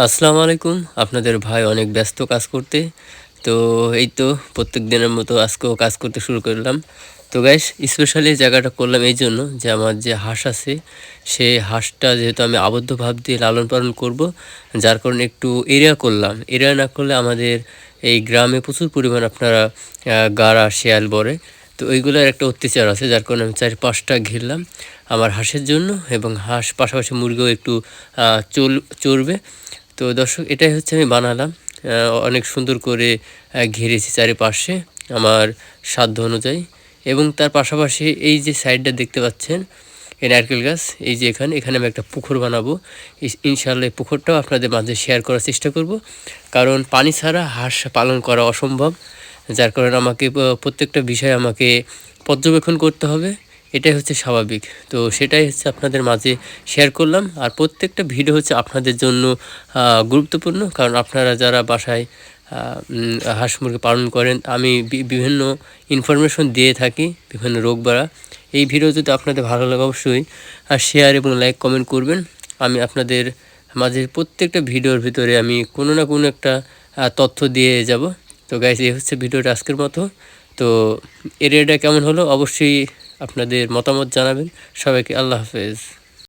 আসসালামু আলাইকুম। আপনাদের ভাই অনেক ব্যস্ত কাজ করতে। তো এই তো প্রত্যেক দিনের মতো আজকেও কাজ করতে শুরু করলাম। তো গ্যাস স্পেশালি জায়গাটা করলাম এই জন্য যে আমার যে হাঁস আছে, সেই হাঁসটা যেহেতু আমি আবদ্ধ ভাব দিয়ে লালন পালন করব, যার কারণে একটু এরিয়া করলাম। এরিয়া না করলে আমাদের এই গ্রামে প্রচুর পরিমাণ আপনারা গাড়া, শেয়াল বরে তো ওইগুলোর একটা অত্যাচার আছে, যার কারণে আমি চার পাঁচটা ঘিরলাম আমার হাঁসের জন্য এবং হাঁস পাশাপাশি মুরগিও একটু চল, চড়বে। তো দর্শক, এটাই হচ্ছে আমি বানালাম। অনেক সুন্দর করে ঘিরেছি চারিপাশে আমার সাধ্য অনুযায়ী। এবং তার পাশাপাশি এই যে সাইডটা দেখতে পাচ্ছেন, এই নারকেল গাছ, এই যে এখানে এখানে আমি একটা পুকুর বানাবো। ইনশাল্লাহ এই পুকুরটাও আপনাদের মাঝে শেয়ার করার চেষ্টা করব। কারণ পানি ছাড়া হাঁস পালন করা অসম্ভব, যার কারণে আমাকে প্রত্যেকটা বিষয় আমাকে পর্যবেক্ষণ করতে হবে। এটাই হচ্ছে স্বাভাবিক। তো সেটাই হচ্ছে আপনাদের মাঝে শেয়ার করলাম। আর প্রত্যেকটা ভিডিও হচ্ছে আপনাদের জন্য গুরুত্বপূর্ণ। কারণ আপনারা যারা বাসায় হাঁস মুরগি পালন করেন, আমি বিভিন্ন ইনফরমেশন দিয়ে থাকি, বিভিন্ন রোগ বাড়া এই ভিডিও যদি আপনাদের ভালো লাগে অবশ্যই শেয়ার এবং লাইক কমেন্ট করবেন। আমি আপনাদের মাঝে প্রত্যেকটা ভিডিওর ভিতরে আমি কোনো না কোনো একটা তথ্য দিয়ে যাব। তো গাইজ এই হচ্ছে ভিডিওটা আজকের মতো। তো এরিয়াটা কেমন হলো? অবশ্যই আপনাদের মতামত জানাবেন। সবাইকে আল্লাহ হাফেজ।